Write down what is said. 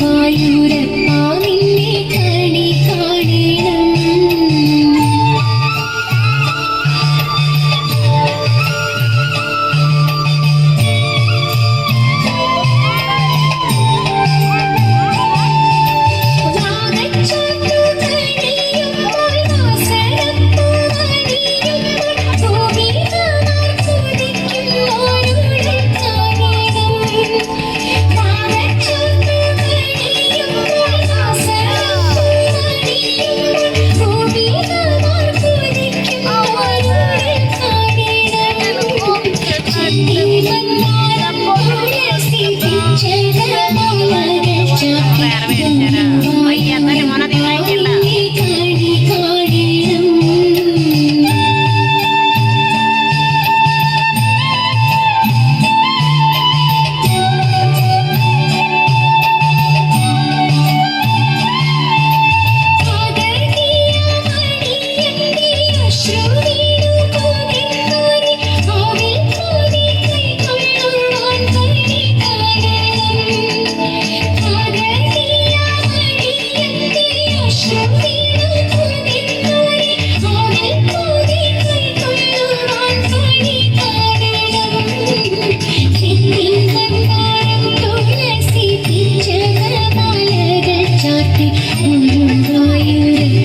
വായുരപ്പ మొన్న ചാട്ടി ഉരുണ്ടോയുരേ